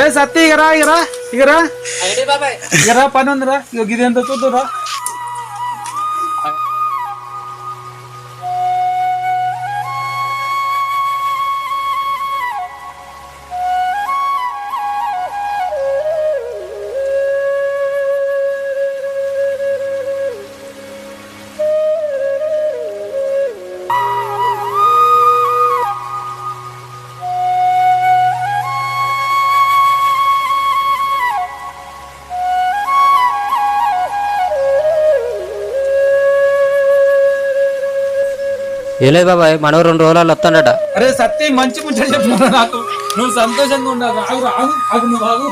ఏ సత్తి ఇగరా ఇగరా ఇగరా ఇగరా పని ఉందిరా ఇగో ఇది ఎంత చూద్దురా ఏలేదు బాబాయ్ మనవు రెండు రోజులు వస్తాడట. అరే సత్తి మంచి ముచ్చట చెప్తున్నా నాకు. నువ్వు సంతోషంగా ఆగు ఆగు ఆగు నువ్వు ఆగు.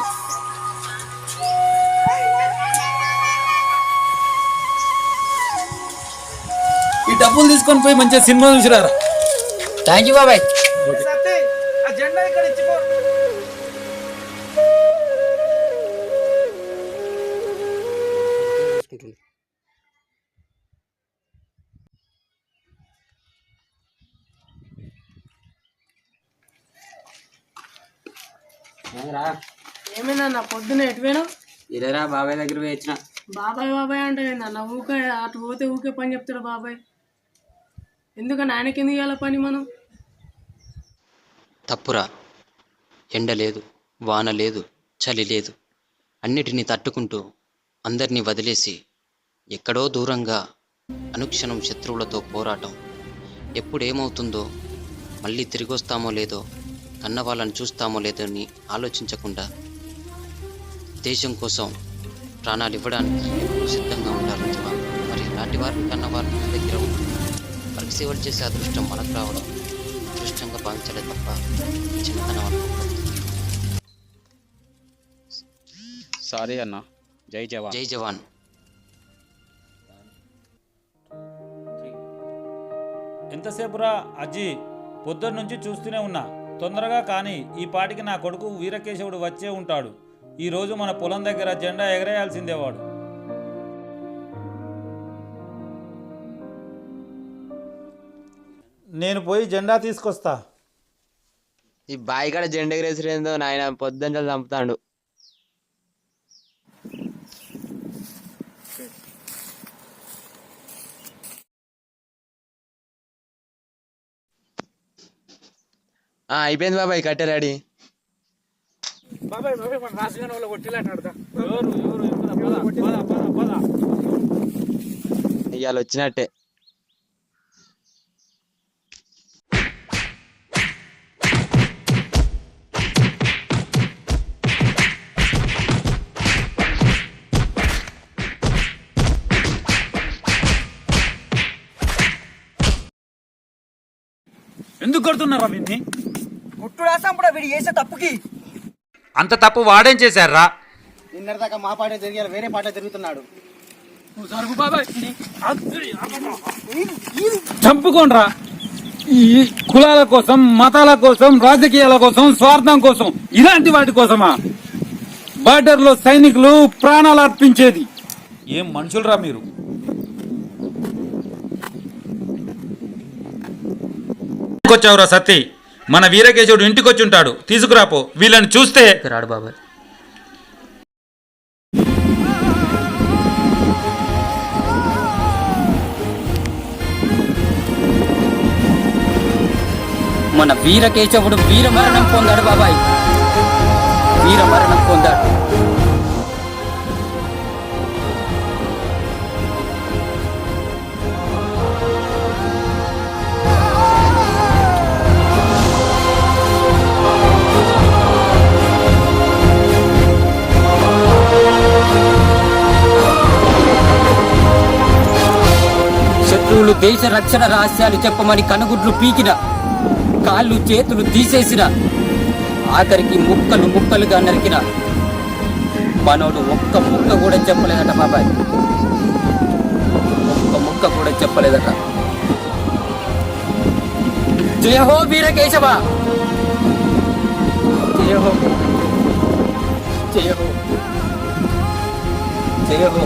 ఈ డబ్బులు తీసుకొని పోయి మంచిగా సినిమా చూసిరారా థ్యాంక్ యూ బాబాయ్. సత్తి ఇక్కడ ఇచ్చిపో ఏమైందన్న పొద్దున ఎటువేను ఇదేరా బాబాయ్ దగ్గర పోయి వచ్చిన. బాబాయ్ బాబాయ్ అంటే అన్న? ఊకే అటు పోతే ఊకే పని చెప్తాడు బాబాయ్. ఎందుకని ఆయనకి ఎందుకు ఇవ్వాలి పని మనం? తప్పురా. ఎండ లేదు వాన లేదు చలి లేదు. అన్నిటినీ తట్టుకుంటూ అందరినీ వదిలేసి ఎక్కడో దూరంగా అనుక్షణం శత్రువులతో పోరాటం. ఎప్పుడేమవుతుందో మళ్ళీ తిరిగి వస్తామో లేదో కన్న వాళ్ళని చూస్తామో లేదో అని ఆలోచించకుండా దేశం కోసం ప్రాణాలు ఇవ్వడానికి సిద్ధంగా జవాన్ మరి అలాంటి వారిని కన్న వారిని మన దగ్గర వారికి సేవలు చేసే అదృష్టం మనకు రావడం అదృష్టంగా భావించలే తప్ప చిన్నతనం అనుకోకూడదు. సారీ అన్న. జై జవాన్. జై జవాన్. ఎంతసేపురా అజ్జి? పొద్దున్న నుంచి చూస్తూనే ఉన్నా. తొందరగా కానీ ఈ పాటికి నా కొడుకు వీరకేశవుడు వచ్చే ఉంటాడు. ఈ రోజు మన పొలం దగ్గర జెండా ఎగరేయాల్సిందే వాడు నేను పోయి జెండా తీసుకొస్తా. ఈ బాయి కాడ జెండా ఎగరేసిరేందో నాయన పొద్దున్న చంపుతాడు. అయిపోయింది బాబాయ్ కట్టే రెడీ. బాబాయ్ మన వాళ్ళు ఇవాళ వచ్చినట్టే. ఎందుకు కొడుతున్నారా వీన్ని గుట్టుడు అసంపుడు వీడు చేసే తప్పుకి. అంత తప్పు వాడేం చేశారా నిన్నటిదాకా మా పాటే జరిగారు వేరే పాటే తిరుగుతున్నాడు చంపుకోండ్రా. ఈ కులాల కోసం మతాల కోసం రాజకీయాల కోసం స్వార్థం కోసం ఇలాంటి వాటి కోసమా? బార్డర్లో సైనికులు ప్రాణాలు అర్పించేది. ఏం మనుషులరా మీరు? వచ్చావురా సత్తి? మన వీరకేశవుడు ఇంటికొచ్చి ఉంటాడు. తీసుకురాపో. వీళ్ళని చూస్తే రాడు బాబాయ్. మన వీరకేశవుడు వీరమరణం పొందాడు బాబాయ్. వీరమరణం పొందాడు. దేశ రక్షణ రహస్యాలు చెప్పమని కనుగుడ్లు పీకిన కాళ్ళు చేతులు తీసేసిన ఆఖరికి ముక్కలు ముక్కలుగా నరికిన మనోడు ఒక్క ముక్క కూడా చెప్పలేదట బాబాయ్. ఒక్క ముక్క కూడా చెప్పలేదట. జయహో వీరకేశవ! జయహో జయహో జయహో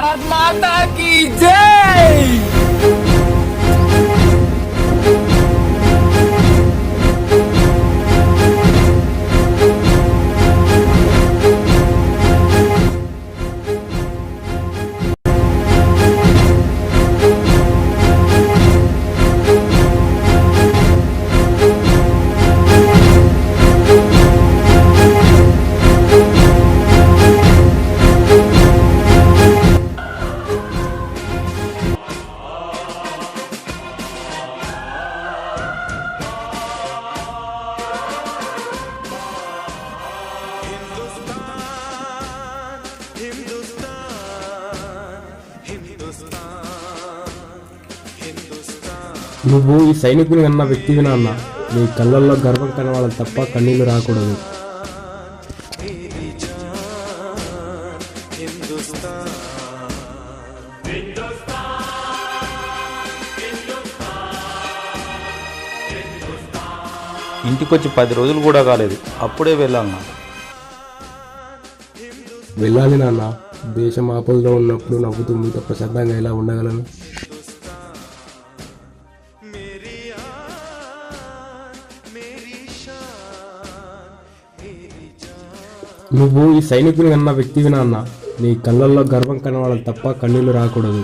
भारत माता की जय నువ్వు ఈ సైనికుని అన్న వ్యక్తివి నాన్న. నీ కళ్ళల్లో గర్వం కనవాలని తప్ప కన్నీళ్ళు రాకూడదు. ఇంటికొచ్చి పది రోజులు కూడా కాలేదు. అప్పుడే వెళ్ళాలన్నా. వెళ్ళాలి నాన్న. దేశం ఆపదలో ఉన్నప్పుడు నవ్వుతూ మీతో ప్రశాంతంగా ఎలా ఉండగలను? నువ్వు ఈ సైనికుని అన్న వ్యక్తివి నాన్న. నీ కళ్ళల్లో గర్వం కనవాలని తప్ప కన్నీళ్ళు రాకూడదు.